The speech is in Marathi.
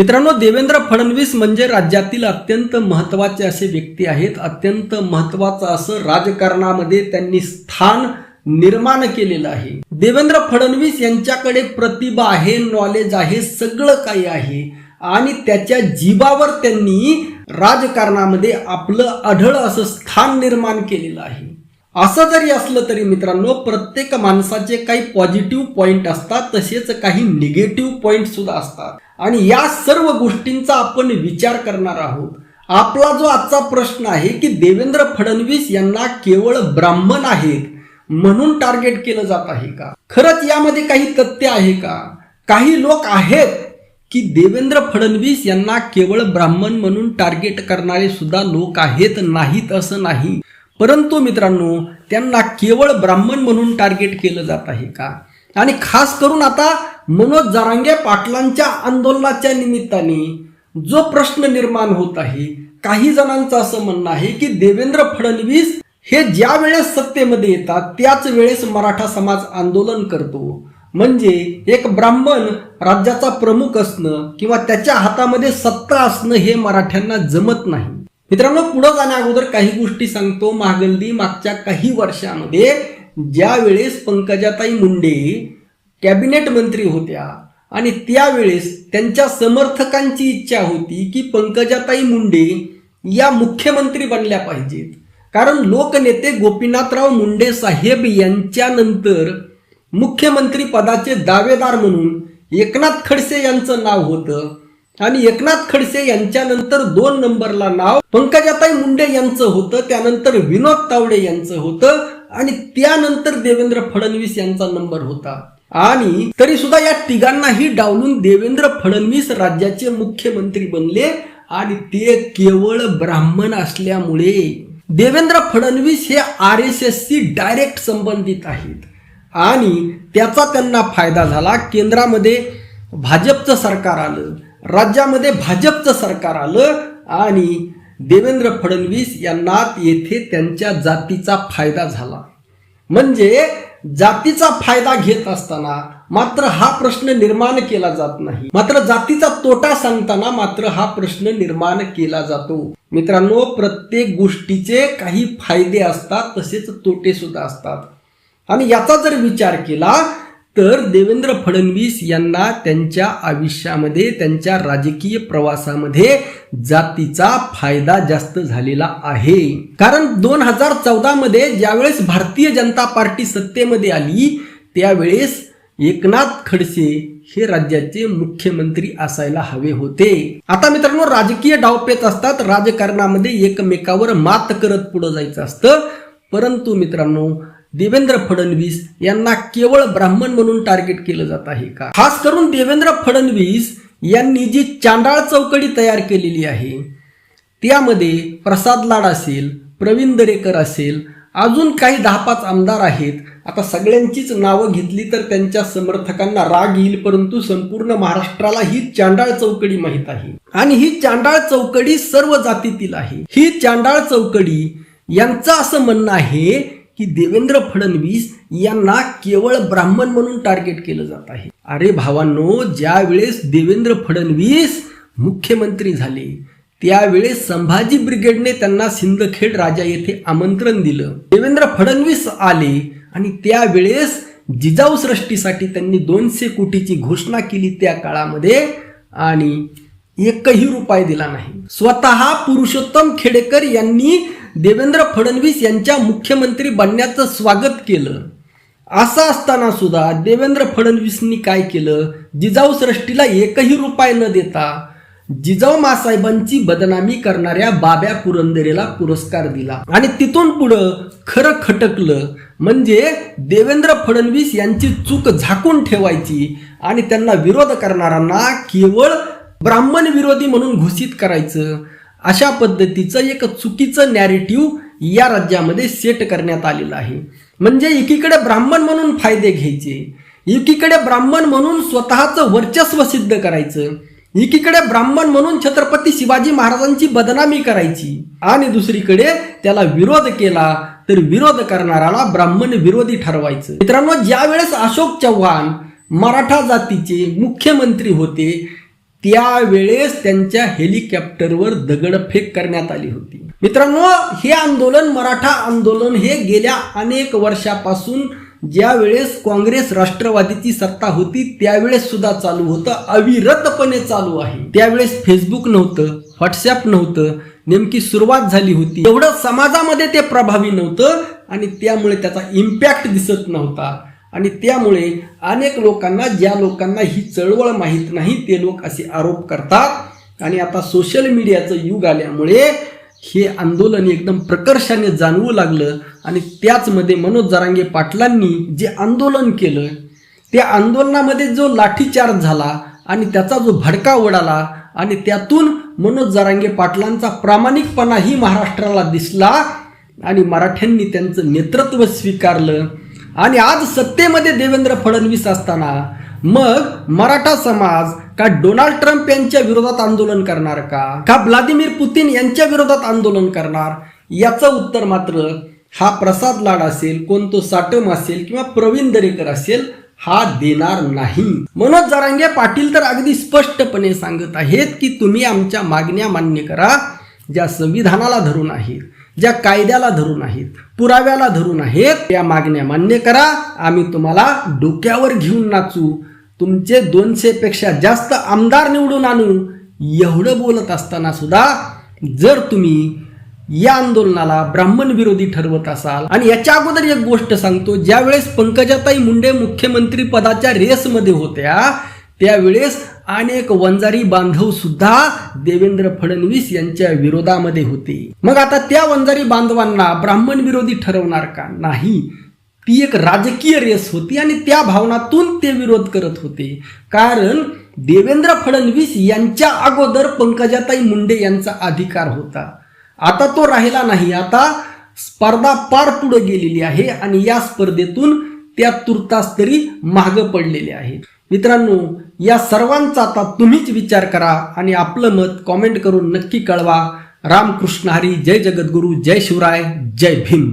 मित्रांनो देवेंद्र फडणवीस म्हणजे राज्यातील अत्यंत महत्त्वाचे असे व्यक्ती आहेत. अत्यंत महत्वाचं असं राजकारणामध्ये त्यांनी स्थान निर्माण केलेलं आहे. देवेंद्र फडणवीस यांच्याकडे प्रतिभा आहे नॉलेज आहे सगळं काही आहे. आणि त्याच्या जीवावर त्यांनी राजकारणामध्ये आपलं आढळ असं स्थान निर्माण केलेलं आहे. असं जरी असलं तरी मित्रांनो प्रत्येक माणसाचे काही पॉझिटिव्ह पॉइंट असतात तसेच काही निगेटिव्ह पॉइंट सुद्धा असतात. आणि या सर्व गोष्टींचा आपण विचार करणार आहोत. आपला जो आजचा प्रश्न आहे की देवेंद्र फडणवीस यांना केवळ ब्राह्मण आहेत म्हणून टार्गेट केलं जात आहे का? खरंच यामध्ये काही तथ्य आहे का? काही लोक आहेत की देवेंद्र फडणवीस यांना केवळ ब्राह्मण म्हणून टार्गेट करणारे सुद्धा लोक आहेत नाहीत असं नाही. परंतु मित्रांनो त्यांना केवळ ब्राह्मण म्हणून टार्गेट केलं जात आहे का? आणि खास करून आता मनोज जरांगे पाटलांच्या आंदोलनाच्या निमित्ताने जो प्रश्न निर्माण होत आहे काही जणांचं असं म्हणणं आहे की देवेंद्र फडणवीस हे ज्या वेळेस सत्तेमध्ये येतात त्याच वेळेस मराठा समाज आंदोलन करतो. म्हणजे एक ब्राह्मण राज्याचा प्रमुख असणं किंवा त्याच्या हातामध्ये सत्ता असणं हे मराठ्यांना जमत नाही. मित्रांनो पुढे जाण्या अगोदर काही गोष्टी सांगतो. महागल्दी मागच्या काही वर्षामध्ये ज्या वेळेस पंकजाताई मुंडे कॅबिनेट मंत्री होत्या. आणि त्यावेळेस त्यांच्या समर्थकांची इच्छा होती की पंकजाताई मुंडे या मुख्यमंत्री बनल्या पाहिजेत. कारण लोकनेते गोपीनाथराव मुंडे साहेब यांच्यानंतर मुख्यमंत्री पदाचे दावेदार म्हणून एकनाथ खडसे यांचं नाव होतं. आणि एकनाथ खडसे यांच्यानंतर दोन नंबरला नाव पंकजाताई मुंडे यांचं होतं. त्यानंतर विनोद तावडे यांचं होतं. आणि त्यानंतर देवेंद्र फडणवीस यांचा नंबर होता. आणि तरी सुद्धा या तिघांनाही डावलून देवेंद्र फडणवीस राज्याचे मुख्यमंत्री बनले आणि ते केवळ ब्राह्मण असल्यामुळे देवेंद्र फडणवीस हे आर एस एसशी डायरेक्ट संबंधित आहेत. आणि त्याचा त्यांना फायदा झाला. केंद्रामध्ये भाजपचं सरकार आलं. राज्यामध्ये भाजपचं सरकार आलं आणि देवेंद्र फडणवीस यांना येथे त्यांच्या जातीचा फायदा झाला. म्हणजे जातीचा फायदा घेत असताना मात्र हा प्रश्न निर्माण केला जात नाही. मात्र जातीचा तोटा सांगताना मात्र हा प्रश्न निर्माण केला जातो. मित्रांनो प्रत्येक गोष्टीचे काही फायदे असतात तसेच तोटे सुद्धा असतात. आणि याचा जर विचार केला तर देवेंद्र फडणवीस यांना त्यांच्या आयुष्यामध्ये त्यांच्या राजकीय प्रवासामध्ये जातीचा फायदा जास्त झालेला आहे. कारण दोन हजार चौदा मध्ये ज्यावेळेस भारतीय जनता पार्टी सत्तेमध्ये आली त्यावेळेस एकनाथ खडसे हे राज्याचे मुख्यमंत्री असायला हवे होते. आता मित्रांनो राजकीय डावपेच असतात राजकारणामध्ये एकमेकावर मात करत पुढे जायचं असतं. परंतु मित्रांनो देवेंद्र फडणवीस यांना केवळ ब्राह्मण म्हणून टार्गेट केलं जात आहे का? खास करून देवेंद्र फडणवीस यांनी जी चांडाळ चौकडी तयार केलेली आहे त्यामध्ये प्रसाद लाड असेल प्रवीण दरेकर असेल अजून काही दहा पाच आमदार आहेत. आता सगळ्यांचीच नावं घेतली तर त्यांच्या समर्थकांना राग येईल परंतु संपूर्ण महाराष्ट्राला ही चांडाळ चौकडी माहीत आहे. आणि ही चांडाळ चौकडी सर्व जातीतील आहे. ही चांडाळ चौकडी यांचं असं म्हणणं आहे की देवेंद्र फडणवीस यांना केवळ ब्राह्मण म्हणून टार्गेट केलं जात आहे. अरे भावांनो ज्यावेळेस देवेंद्र फडणवीस मुख्यमंत्री झाले त्यावेळेस संभाजी ब्रिगेडने त्यांना सिंदखेड राजा येथे आमंत्रण दिलं. देवेंद्र फडणवीस आले आणि त्यावेळेस जिजाऊ सृष्टीसाठी त्यांनी दोनशे कोटीची घोषणा केली त्या काळामध्ये आणि एकही रुपये दिला नाही. स्वतः पुरुषोत्तम खेडेकर यांनी देवेंद्र फडणवीस यांच्या मुख्यमंत्री बनण्याचं स्वागत केलं. असं असताना सुद्धा देवेंद्र फडणवीसनी काय केलं? जिजाऊ सृष्टीला एकही रुपये न देता जिजाऊ मासाहेबांची बदनामी करणाऱ्या बाब्या पुरंदरेला पुरस्कार दिला. आणि तिथून पुढं खरं खटकलं म्हणजे देवेंद्र फडणवीस यांची चूक झाकून ठेवायची आणि त्यांना विरोध करणाऱ्यांना केवळ ब्राह्मण विरोधी म्हणून घोषित करायचं. अशा पद्धतीचं एक चुकीचं नॅरेटिव्ह या राज्यामध्ये सेट करण्यात आलेलं आहे. म्हणजे एकीकडे ब्राह्मण म्हणून फायदे घ्यायचे एकीकडे ब्राह्मण म्हणून स्वतःचं वर्चस्व सिद्ध करायचं एकीकडे ब्राह्मण म्हणून छत्रपती शिवाजी महाराजांची बदनामी करायची आणि दुसरीकडे त्याला विरोध केला तर विरोध करणाऱ्याला ब्राह्मण विरोधी ठरवायचं. मित्रांनो ज्या वेळेस अशोक चव्हाण मराठा जातीचे मुख्यमंत्री होते त्यावेळेस त्यांच्या हेलिकॉप्टरवर दगडफेक करण्यात आली होती. मित्रांनो हे आंदोलन मराठा आंदोलन हे गेल्या अनेक वर्षापासून ज्या वेळेस काँग्रेस राष्ट्रवादीची सत्ता होती त्यावेळेस सुद्धा चालू होतं. अविरतपणे चालू आहे. त्यावेळेस फेसबुक नव्हतं व्हॉट्सअप नव्हतं. नेमकी सुरुवात झाली होती. एवढं समाजामध्ये ते प्रभावी नव्हतं आणि त्यामुळे त्याचा इम्पॅक्ट दिसत नव्हता. आणि त्यामुळे अनेक लोकांना ज्या लोकांना ही चळवळ माहीत नाही ते लोक असे आरोप करतात. आणि आता सोशल मीडियाचं युग आल्यामुळे हे आंदोलन एकदम प्रकर्षाने जाणवू लागलं. आणि त्याचमध्ये मनोज जरांगे पाटलांनी जे आंदोलन केलं त्या आंदोलनामध्ये जो लाठीचार्ज झाला आणि त्याचा जो भडका उडाला आणि त्यातून मनोज जरांगे पाटलांचा प्रामाणिकपणाही महाराष्ट्राला दिसला आणि मराठ्यांनी त्यांचं नेतृत्व स्वीकारलं. आणि आज सत्तेमध्ये देवेंद्र फडणवीस असताना मग मराठा समाज का डोनाल्ड ट्रम्प यांच्या विरोधात आंदोलन करणार का? का व्लादिमीर पुतीन यांच्या विरोधात आंदोलन करणार? याचं उत्तर मात्र हा प्रसाद लाड असेल कोणतो साटम असेल किंवा प्रवीण दरेकर असेल हा देणार नाही. मनोज जरांगे पाटील तर अगदी स्पष्टपणे सांगत आहेत की तुम्ही आमच्या मागण्या मान्य करा ज्या संविधानाला धरून आहेत. ज्या कायद्याला धरून आहेत पुराव्याला धरून आहेत या मागण्या मान्य करा. आम्ही तुम्हाला डोक्यावर घेऊन नाचू. तुमचे दोनशे पेक्षा जास्त आमदार निवडून आणू. एवढं बोलत असताना सुद्धा जर तुम्ही या आंदोलनाला ब्राह्मण विरोधी ठरवत असाल आणि याच्या अगोदर एक गोष्ट सांगतो ज्यावेळेस पंकजाताई मुंडे मुख्यमंत्री पदाच्या रेसमध्ये होत्या त्यावेळेस अनेक वंजारी बांधव सुद्धा देवेंद्र फडणवीस यांच्या विरोधामध्ये होते. मग आता त्या वंजारी बांधवांना ब्राह्मण विरोधी ठरवणार का? नाही. ती एक राजकीय रेस होती आणि त्या भावनातून ते विरोध करत होते. कारण देवेंद्र फडणवीस यांच्या अगोदर पंकजाताई मुंडे यांचा अधिकार होता. आता तो राहिला नाही. आता स्पर्धा पार पुढे गेलेली आहे आणि या स्पर्धेतून त्या तुर्तास तरी मागं पडलेले आहेत. मित्रांनो या सर्वांचा आता तुम्हीच विचार करा आणि आपलं मत कॉमेंट करून नक्की कळवा. रामकृष्ण हरी जय जगद्गुरू जय शिवराय जय भीम.